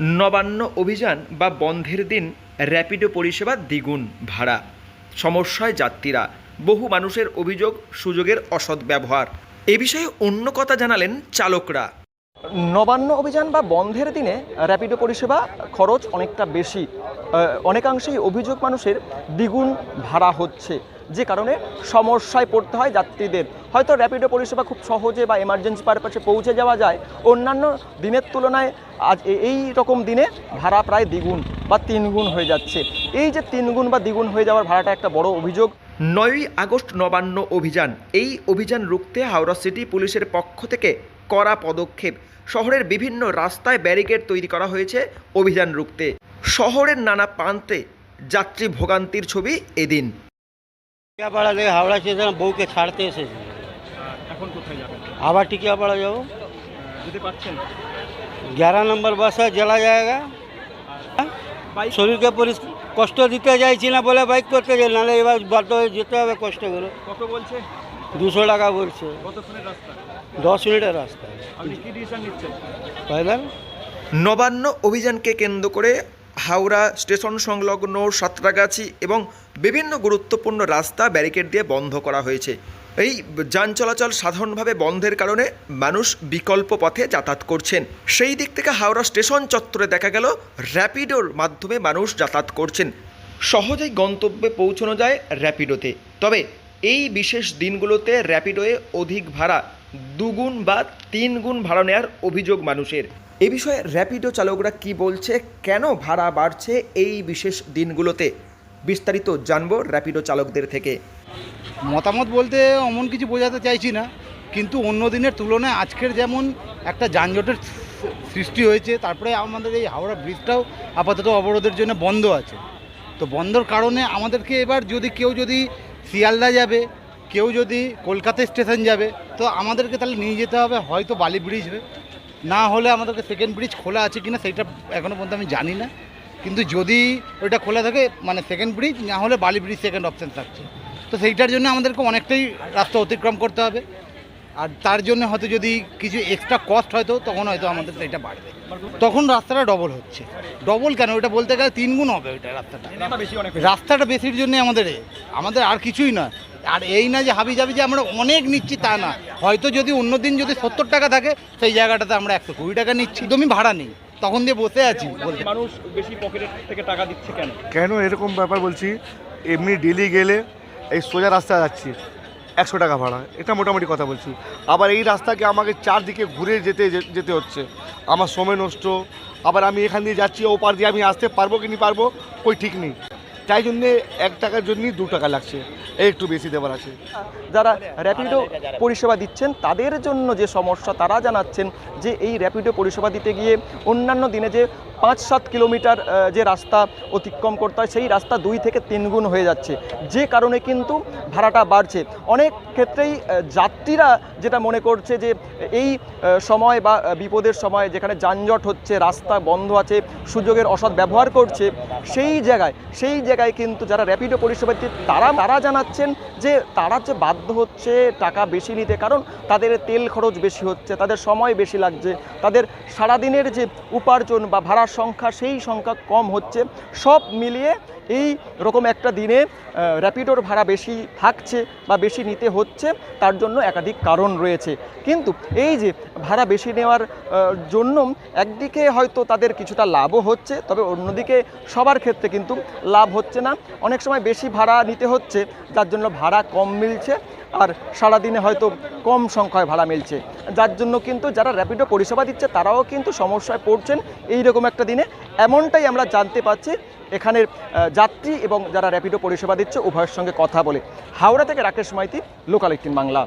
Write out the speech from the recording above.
নবান্ন অভিযান বা বন্ধের দিন র্যাপিডো পরিষেবা দ্বিগুণ ভাড়া। সমস্যায় যাত্রীরা, বহু মানুষের অভিযোগ, সুযোগের অসৎ ব্যবহার। এ বিষয়ে অন্য কথা জানালেন চালকরা। নবান্ন অভিযান বা বন্ধের দিনে র্যাপিডো পরিষেবা খরচ অনেকটা বেশি। অনেকাংশেই অভিযোগ মানুষের দ্বিগুণ ভাড়া হচ্ছে। যে কারণে সমস্যায় পড়তে হয় যাত্রীদের। হয়তো র্যাপিডো পরিষেবা খুব সহজে বা এমার্জেন্সি পারপাসে পৌঁছে যাওয়া যায়। অন্যান্য দিনের তুলনায় আজ এই রকম দিনে ভাড়া প্রায় দ্বিগুণ বা তিনগুণ হয়ে যাচ্ছে। এই যে তিনগুণ বা দ্বিগুণ হয়ে যাওয়ার ভাড়াটা একটা বড় অভিযোগ। নয়ই আগস্ট নবান্ন অভিযান। এই অভিযান রুখতে হাওড়া সিটি পুলিশের পক্ষ থেকে করা পদক্ষেপ। শহরের বিভিন্ন রাস্তায় ব্যারিকেড তৈরি করা হয়েছে অভিযান রুখতে। শহরের নানা প্রান্তে যাত্রী ভোগান্তির ছবি এদিন। টিকিয়াপাড়া থেকে হাওড়া স্টেশন বউকে ছাড়তে এসেছি। এখন কোথায় যাবেন? আবার টিকিয়াপাড়া যাব। যেতে পারছেন? গ্যারো নম্বর বাসে জেলা জায়গা। শরীরকে পরিষ্কার কষ্ট দিতে চাইছি না বলে বাইক করতে চাই নাহলে এবার বাধ্য হয়ে যেতে হবে কষ্ট করে কত বলছে? দুশো টাকা বলছে। দশ মিনিটের রাস্তা। নবান্ন অভিযানকে কেন্দ্র করে হাওড়া স্টেশন সংলগ্ন সাঁতরাগাছি এবং বিভিন্ন গুরুত্বপূর্ণ রাস্তা ব্যারিকেড দিয়ে বন্ধ করা হয়েছে। এই যান চলাচল সাধারণভাবে বন্ধের কারণে মানুষ বিকল্প পথে যাতায়াত করছেন। সেই দিক থেকে হাওড়া স্টেশন চত্বরে দেখা গেল র্যাপিডোর মাধ্যমে মানুষ যাতায়াত করছেন। সহজেই গন্তব্যে পৌঁছানো যায় র্যাপিডোতে। তবে এই বিশেষ দিনগুলোতে র্যাপিডোয়ে অধিক ভাড়া দুগুণ বা তিন গুণ ভাড়া নেওয়ার অভিযোগ মানুষের। এ বিষয়ে র্যাপিডো চালকরা কি বলছে, কেন ভাড়া বাড়ছে এই বিশেষ দিনগুলোতে? বিস্তারিত জানব র্যাপিডো চালকদের থেকে। মতামত বলতে অমন কিছু বোঝাতে চাইছি না, কিন্তু অন্য দিনের তুলনায় আজকের যেমন একটা যানজটের সৃষ্টি হয়েছে, তারপরে আমাদের এই হাওড়া ব্রিজটাও আপাতত অবরোধের জন্য বন্ধ আছে। তো বন্ধর কারণে আমাদেরকে এবার যদি কেউ যদি শিয়ালদা যাবে কেউ যদি কলকাতা স্টেশন যাবে, তো আমাদেরকে তাহলে নিয়ে যেতে হবে হয়তো বালি ব্রিজ না হলে আমাদেরকে সেকেন্ড ব্রিজ খোলা আছে কি না সেইটা এখনও পর্যন্ত আমি জানি না। কিন্তু যদি ওইটা খোলা থাকে মানে সেকেন্ড ব্রিজ না হলে বালি ব্রিজ সেকেন্ড অপশান থাকছে। তো সেইটার জন্য আমাদেরকে অনেকটাই রাস্তা অতিক্রম করতে হবে। আর তার জন্য হয়তো যদি কিছু এক্সট্রা কস্ট হয়তো তখন হয়তো আমাদের সেটা বাড়বে। তখন রাস্তাটা ডবল হচ্ছে। ডবল কেন? ওটা বলতে গেলে তিন গুণ হবে ওইটা রাস্তাটা। রাস্তাটা বেশির জন্য আমাদের এ। আমাদের আর কিছুই না আর এই না যে হাবি যাবি যে আমরা অনেক নিচ্ছি তা না। হয়তো যদি অন্য দিন যদি সত্তর টাকা থাকে সেই জায়গাটাতে আমরা একশো কুড়ি টাকা নিচ্ছি। একদমই ভাড়া নেই। তখন দিয়ে বসে আছি বলতে। মানুষ বেশি পকেটের থেকে টাকা দিচ্ছে কেন? কেন এরকম ব্যাপার বলছি? এমনি ডেলি গেলে এই সোজা রাস্তা যাচ্ছি। একশো টাকা ভাড়া। এটা মোটামুটি কথা বলছি। আবার এই রাস্তাকে আমাকে চারদিকে ঘুরে যেতে যেতে হচ্ছে। আমার সময় নষ্ট। আবার আমি এখান দিয়ে যাচ্ছি ওপার দিয়ে আমি আসতে পারব কি নি পারব, কই ঠিক নেই। তাই জন্যে এক টাকার জন্যই দু টাকা লাগছে। একটু বেশি দেওয়ার আছে। যারা র্যাপিডো পরিষেবা দিচ্ছেন, তাদের জন্য যে সমস্যা, তারা জানাচ্ছেন যে এই র্যাপিডো পরিষেবা দিতে গিয়ে অন্যান্য দিনে যে পাঁচ সাত কিলোমিটার যে রাস্তা অতিক্রম করতে হয়, সেই রাস্তা দুই থেকে তিন গুণ হয়ে যাচ্ছে। যে কারণে কিন্তু ভাড়াটা বাড়ছে। অনেক ক্ষেত্রেই যাত্রীরা যেটা মনে করছে যে, এই সময় বা বিপদের সময় যেখানে যানজট হচ্ছে, রাস্তা বন্ধ আছে, সুযোগের অসৎ ব্যবহার করছে, সেই জায়গায় সেই জায়গায় কিন্তু যারা র্যাপিডো পরিষেবা তারা তারা জানাচ্ছেন যে, তারা যে বাধ্য হচ্ছে টাকা বেশি নিতে, কারণ তাদের তেল খরচ বেশি হচ্ছে, তাদের সময় বেশি লাগছে, তাদের সারাদিনের যে উপার্জন বা ভাড়ার সংখ্যা, সেই সংখ্যা কম হচ্ছে। সব মিলিয়ে এই রকম একটা দিনে র্যাপিডোর ভাড়া বেশি থাকছে বা বেশি নিতে হচ্ছে, তার জন্য একাধিক কারণ রয়েছে। কিন্তু এই যে ভাড়া বেশি নেওয়ার জন্য একদিকে হয়তো তাদের কিছুটা লাভও হচ্ছে, তবে অন্যদিকে সবার ক্ষেত্রে কিন্তু লাভ হচ্ছে না। অনেক সময় বেশি ভাড়া নিতে হচ্ছে, যার জন্য ভাড়া কম মিলছে। আর সারাদিনে হয়তো কম সংখ্যায় ভাড়া মিলছে। যার জন্য কিন্তু যারা র্যাপিডো পরিষেবা দিচ্ছে, তারাও কিন্তু সমস্যায় পড়ছেন এই রকম একটা দিনে। এমনটাই আমরা জানতে পারছি এখানের যাত্রী এবং যারা র্যাপিডো পরিষেবা দিচ্ছে, উভয়ের সঙ্গে কথা বলে। হাওড়া থেকে রাকেশ মাইতি, লোকাল এইটিন বাংলা।